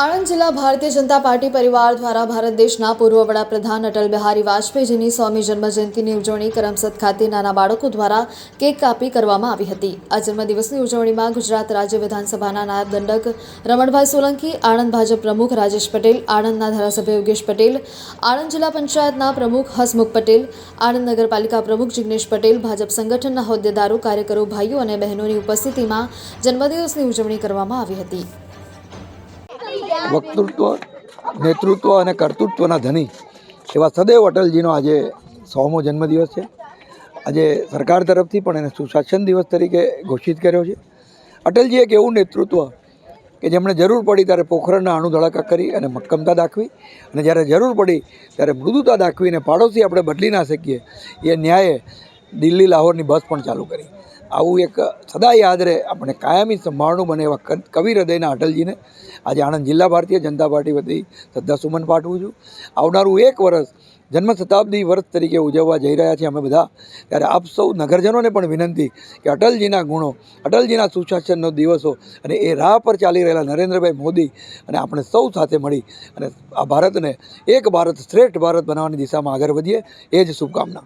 આણંદ જિલ્લા ભારતીય જનતા પાર્ટી પરિવાર દ્વારા ભારત દેશના પૂર્વ વડાપ્રધાન અટલ બિહારી વાજપેયીજીની સ્વામી જન્મજયંતિની ઉજવણી કરમસદ ખાતે નાના બાળકો દ્વારા કેક કાપી કરવામાં આવી હતી. આ જન્મદિવસની ઉજવણીમાં ગુજરાત રાજ્ય વિધાનસભાના નાયબ દંડક રમણભાઈ સોલંકી, આણંદ ભાજપ પ્રમુખ રાજેશ પટેલ, આણંદના ધારાસભ્ય યોગેશ પટેલ, આણંદ જિલ્લા પંચાયતના પ્રમુખ હસમુખ પટેલ, આણંદ નગરપાલિકા પ્રમુખ જિગ્નેશ પટેલ, ભાજપ સંગઠનના હોદ્દેદારો, કાર્યકરો, ભાઈઓ અને બહેનોની ઉપસ્થિતિમાં જન્મદિવસની ઉજવણી કરવામાં આવી હતી. વક્તૃત્વ, નેતૃત્વ અને કર્તૃત્વના ધની એવા સદૈવ અટલજીનો આજે સોમો જન્મદિવસ છે. આજે સરકાર તરફથી પણ એને સુશાસન દિવસ તરીકે ઘોષિત કર્યો છે. અટલજી એક એવું નેતૃત્વ કે જેમણે જરૂર પડી ત્યારે પોખરણના અણુ ધડાકા કરી અને મક્કમતા દાખવી અને જ્યારે જરૂર પડી ત્યારે મૃદુતા દાખવીને પાડોશી આપણે બદલી ના શકીએ એ ન્યાયે દિલ્હી લાહોરની બસ પણ ચાલુ કરી. આવું એક સદા યાદ રહે. આપણે કાયમી સંભાળનું બને એવા કવિ હૃદયના અટલજીને. આજે આણંદ જિલ્લા ભારતીય જનતા પાર્ટી વતી શ્રદ્ધાસુમન પાઠવું છું. આવનારું એક વર્ષ જન્મ શતાબ્દી વર્ષ તરીકે ઉજવવા જઈ રહ્યા છીએ અમે બધા. ત્યારે આપ સૌ નગરજનોને પણ વિનંતી કે અટલજીના ગુણો, અટલજીના સુશાસનનો દિવસો અને એ રાહ પર ચાલી રહેલા નરેન્દ્રભાઈ મોદી અને આપણે સૌ સાથે મળી અને આ ભારતને એક ભારત શ્રેષ્ઠ ભારત બનાવવાની દિશામાં આગળ વધીએ. એ જ શુભકામના.